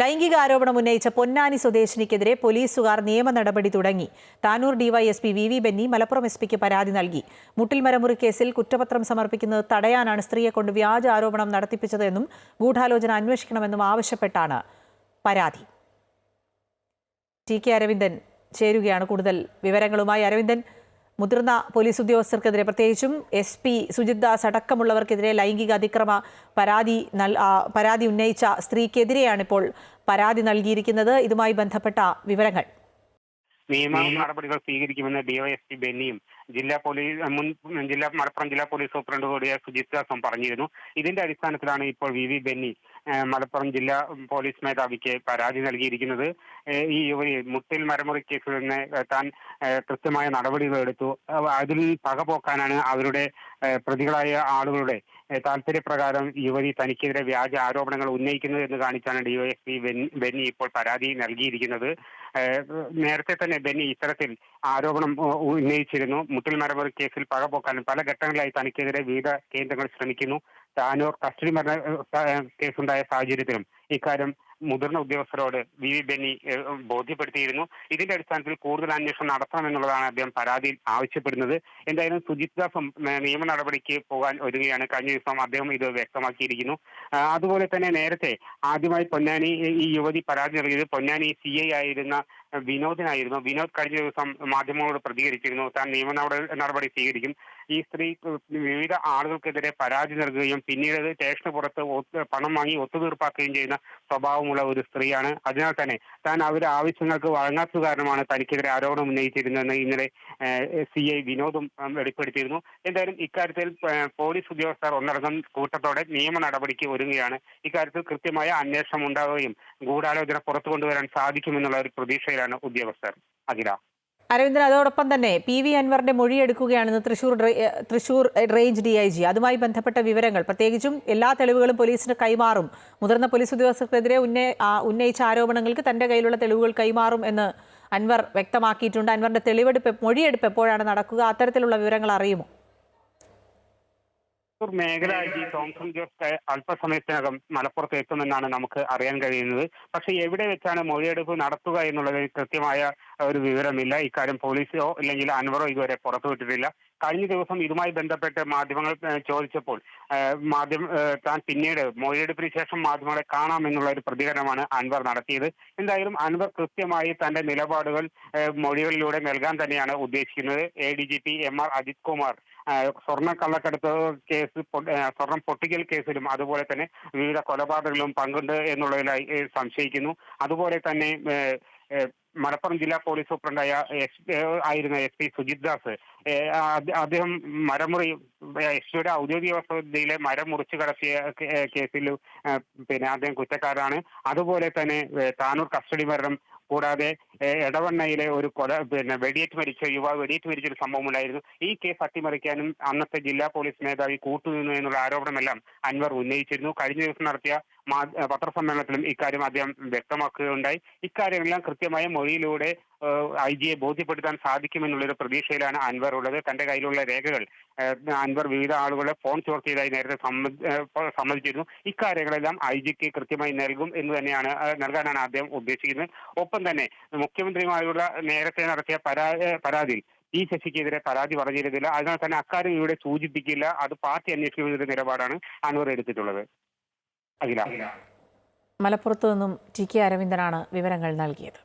ലൈംഗിക ആരോപണം ഉന്നയിച്ച പൊന്നാനി സ്വദേശിനിക്കെതിരെ പോലീസുകാർ നിയമ നടപടി തുടങ്ങി. Tanur DYSP V V Benny Malappuram S പിക്ക് പരാതി നൽകി. മുട്ടിൽ മരമുറി കേസിൽ കുറ്റപത്രം സമർപ്പിക്കുന്നത് തടയാനാണ് സ്ത്രീയെ കൊണ്ട് വ്യാജ ആരോപണം നടത്തിപ്പിച്ചതെന്നും ഗൂഢാലോചന അന്വേഷിക്കണമെന്നും ആവശ്യപ്പെട്ടാണ് പരാതി. ടി കെ അരവിന്ദൻ ചേരുകയാണ് കൂടുതൽ വിവരങ്ങളുമായി. അരവിന്ദൻ മുതിർന്ന പോലീസ് ഉദ്യോഗസ്ഥർക്കെതിരെ പ്രത്യേകിച്ചും എസ് പി സുജിത് ദാസ് അടക്കമുള്ളവർക്കെതിരെ ലൈംഗിക അതിക്രമ പരാതി പരാതി ഉന്നയിച്ച സ്ത്രീക്കെതിരെയാണ് ഇപ്പോൾ പരാതി നൽകിയിരിക്കുന്നത്. ഇതുമായി ബന്ധപ്പെട്ട വിവരങ്ങൾ. നിയമ നടപടികൾ സ്വീകരിക്കുമെന്ന് ഡിവൈഎസ്പി ബെന്നിയും ജില്ലാ പോലീസ് മുൻ ജില്ലാ മലപ്പുറം ജില്ലാ പോലീസ് സൂപ്രണ്ട് കൂടിയ സുജിത് ദാസും പറഞ്ഞിരുന്നു. ഇതിന്റെ അടിസ്ഥാനത്തിലാണ് ഇപ്പോൾ വി വി ബെന്നി മലപ്പുറം ജില്ലാ പോലീസ് മേധാവിക്ക് പരാതി നൽകിയിരിക്കുന്നത്. ഈ യുവതി മുട്ടിൽ മരമുറി കേസിൽ നിന്ന് താൻ കൃത്യമായ നടപടികൾ എടുത്തു. അതിൽ പക പോക്കാനാണ് അവരുടെ പ്രതികളായ ആളുകളുടെ താല്പര്യപ്രകാരം യുവതി തനിക്കെതിരെ വ്യാജ ആരോപണങ്ങൾ ഉന്നയിക്കുന്നത് എന്ന് കാണിച്ചാണ് ഡിവൈഎസ്പി ബെന്നി ഇപ്പോൾ പരാതി നൽകിയിരിക്കുന്നത്. നേരത്തെ തന്നെ ബെന്നി ഇത്തരത്തിൽ ആരോപണം ഉന്നയിച്ചിരുന്നു. മുട്ടിൽ മരമുറി കേസിൽ പക പോക്കാനും പല ഘട്ടങ്ങളിലായി തനിക്കെതിരെ വിവിധ കേന്ദ്രങ്ങൾ ശ്രമിക്കുന്നു. താനൂർ കസ്റ്റഡി മരണ കേസുണ്ടായ സാഹചര്യത്തിലും ഇക്കാര്യം മുതിർന്ന ഉദ്യോഗസ്ഥരോട് വി വി ബെന്നി ബോധ്യപ്പെടുത്തിയിരുന്നു. ഇതിന്റെ അടിസ്ഥാനത്തിൽ കൂടുതൽ അന്വേഷണം നടത്തണമെന്നുള്ളതാണ് അദ്ദേഹം പരാതിയിൽ ആവശ്യപ്പെടുന്നത്. എന്തായാലും സുജിത് ദാസും നിയമ നടപടിക്ക് പോകാൻ ഒരുങ്ങുകയാണ്. കഴിഞ്ഞ ദിവസം അദ്ദേഹം ഇത് വ്യക്തമാക്കിയിരിക്കുന്നു. അതുപോലെ തന്നെ നേരത്തെ ആദ്യമായി പൊന്നാനി ഈ യുവതി പരാതി നൽകിയത് പൊന്നാനി സി ഐ ആയിരുന്ന വിനോദിനായിരുന്നു. വിനോദ് കഴിഞ്ഞ ദിവസം മാധ്യമങ്ങളോട് പ്രതികരിച്ചിരുന്നു. താൻ നിയമ നടപടി സ്വീകരിക്കും. ഈ സ്ത്രീ വിവിധ ആളുകൾക്കെതിരെ പരാതി നൽകുകയും പിന്നീട് സ്റ്റേഷന് പുറത്ത് പണം വാങ്ങി ഒത്തുതീർപ്പാക്കുകയും ചെയ്യുന്ന സ്വഭാവമുള്ള ഒരു സ്ത്രീയാണ്. അതിനാൽ തന്നെ താൻ അവരുടെ ആവശ്യങ്ങൾക്ക് വഴങ്ങാത്തത് കാരണമാണ് തനിക്കെതിരെ ആരോപണം ഉന്നയിച്ചിരുന്നതെന്ന് ഇന്നലെ സി ഐ വിനോദും വെളിപ്പെടുത്തിയിരുന്നു. എന്തായാലും ഇക്കാര്യത്തിൽ പോലീസ് ഉദ്യോഗസ്ഥർ ഒന്നടങ്കം കൂട്ടത്തോടെ നിയമ നടപടിക്ക് ഒരുങ്ങുകയാണ്. ഇക്കാര്യത്തിൽ കൃത്യമായ അന്വേഷണം ഉണ്ടാവുകയും ഗൂഢാലോചന പുറത്തു കൊണ്ടുവരാൻ സാധിക്കുമെന്നുള്ള ഒരു പ്രതീക്ഷയിലാണ് ഉദ്യോഗസ്ഥർ. അഖില. അരവിന്ദൻ അതോടൊപ്പം തന്നെ പി വി അൻവറിന്റെ മൊഴിയെടുക്കുകയാണെന്ന് Thrissur Thrissur range D I G അതുമായി ബന്ധപ്പെട്ട വിവരങ്ങൾ. പ്രത്യേകിച്ചും എല്ലാ തെളിവുകളും പോലീസിന് കൈമാറും. മുതിർന്ന പോലീസ് ഉദ്യോഗസ്ഥർക്കെതിരെ ഉന്നയ ഉന്നയിച്ച ആരോപണങ്ങൾക്ക് തന്റെ കയ്യിലുള്ള തെളിവുകൾ കൈമാറും എന്ന് അൻവർ വ്യക്തമാക്കിയിട്ടുണ്ട്. അൻവറിന്റെ തെളിവെടുപ്പ് മൊഴിയെടുപ്പ് എപ്പോഴാണ് നടക്കുക? അത്തരത്തിലുള്ള വിവരങ്ങൾ അറിയുമോ? മേഖല ജി തോംസൺ ജോസ് അല്പസമയത്തിനകം മലപ്പുറത്ത് എത്തുമെന്നാണ് നമുക്ക് അറിയാൻ കഴിയുന്നത്. പക്ഷേ എവിടെ വെച്ചാണ് മൊഴിയെടുപ്പ് നടത്തുക എന്നുള്ളത് കൃത്യമായ ഒരു വിവരമില്ല. ഇക്കാര്യം പോലീസോ അല്ലെങ്കിൽ അൻവറോ ഇതുവരെ പുറത്തുവിട്ടിട്ടില്ല കഴിഞ്ഞ ദിവസം ഇതുമായി ബന്ധപ്പെട്ട് മാധ്യമങ്ങൾ ചോദിച്ചപ്പോൾ മാധ്യമ താൻ പിന്നീട് മൊഴിയെടുപ്പിന് ശേഷം മാധ്യമങ്ങളെ കാണാമെന്നുള്ള ഒരു പ്രതികരണമാണ് അൻവർ നടത്തിയത്. എന്തായാലും അൻവർ കൃത്യമായി തന്റെ നിലപാടുകൾ മൊഴികളിലൂടെ നൽകാൻ തന്നെയാണ് ഉദ്ദേശിക്കുന്നത്. A D G P M R Ajith Kumar സ്വർണ കള്ളക്കടത്ത് കേസ് സ്വർണം പൊട്ടിക്കൽ കേസിലും അതുപോലെ തന്നെ വിവിധ കൊലപാതകങ്ങളിലും പങ്കുണ്ട് എന്നുള്ളതിലായി സംശയിക്കുന്നു. അതുപോലെ തന്നെ മലപ്പുറം ജില്ലാ പോലീസ് സൂപ്രണ്ടായ ആയിരുന്ന എസ് പി സുജിത് ദാസ്. അദ്ദേഹം മരമുറി എസ് പിയുടെ ഔദ്യോഗിക വസതിയിലെ മരം മുറിച്ചു കടത്തിയ കേസിൽ പിന്നെ അദ്ദേഹം കുറ്റക്കാരാണ്. അതുപോലെ തന്നെ താനൂർ കസ്റ്റഡി മരണം കൂടാതെ എടവണ്ണയിലെ ഒരു കൊല പിന്നെ വെടിയേറ്റ് മരിച്ച യുവാവ് വെടിയേറ്റ് മരിച്ച ഒരു സംഭവം ഉണ്ടായിരുന്നു ഈ കേസ് അട്ടിമറിക്കാനും അന്നത്തെ ജില്ലാ പോലീസ് മേധാവി കൂട്ടുനിന്നു എന്നുള്ള ആരോപണമെല്ലാം അൻവർ ഉന്നയിച്ചിരുന്നു. കഴിഞ്ഞ ദിവസം നടത്തിയ പത്രസമ്മേളനത്തിലും ഇക്കാര്യം അദ്ദേഹം വ്യക്തമാക്കുകയുണ്ടായി. ഇക്കാര്യമെല്ലാം കൃത്യമായ മൊഴിയിലൂടെ ഐ ജിയെ ബോധ്യപ്പെടുത്താൻ സാധിക്കുമെന്നുള്ളൊരു പ്രതീക്ഷയിലാണ് അൻവർ ഉള്ളത്. തന്റെ കയ്യിലുള്ള രേഖകൾ അൻവർ വിവിധ ആളുകളെ ഫോൺ ചോർത്തിയതായി നേരത്തെ സമ്മതിച്ചിരുന്നു. ഇക്കാര്യങ്ങളെല്ലാം ഐ ജിക്ക് കൃത്യമായി നൽകും എന്ന് തന്നെയാണ് നൽകാനാണ് അദ്ദേഹം ഉദ്ദേശിക്കുന്നത്. ഒപ്പം തന്നെ മുഖ്യമന്ത്രിയുമായുള്ള നേരത്തെ നടത്തിയ പരാ പരാതിയിൽ ഈ ശശിക്കെതിരെ പരാതി പറഞ്ഞിരുന്നില്ല. അതിനാൽ തന്നെ അക്കാര്യം ഇവിടെ സൂചിപ്പിക്കില്ല. അത് പാർട്ടി അന്വേഷിക്കുന്ന നിലപാടാണ് അൻവർ എടുത്തിട്ടുള്ളത്. മലപ്പുറത്തു നിന്നും ടി കെ അരവിന്ദനാണ് വിവരങ്ങൾ നൽകിയത്.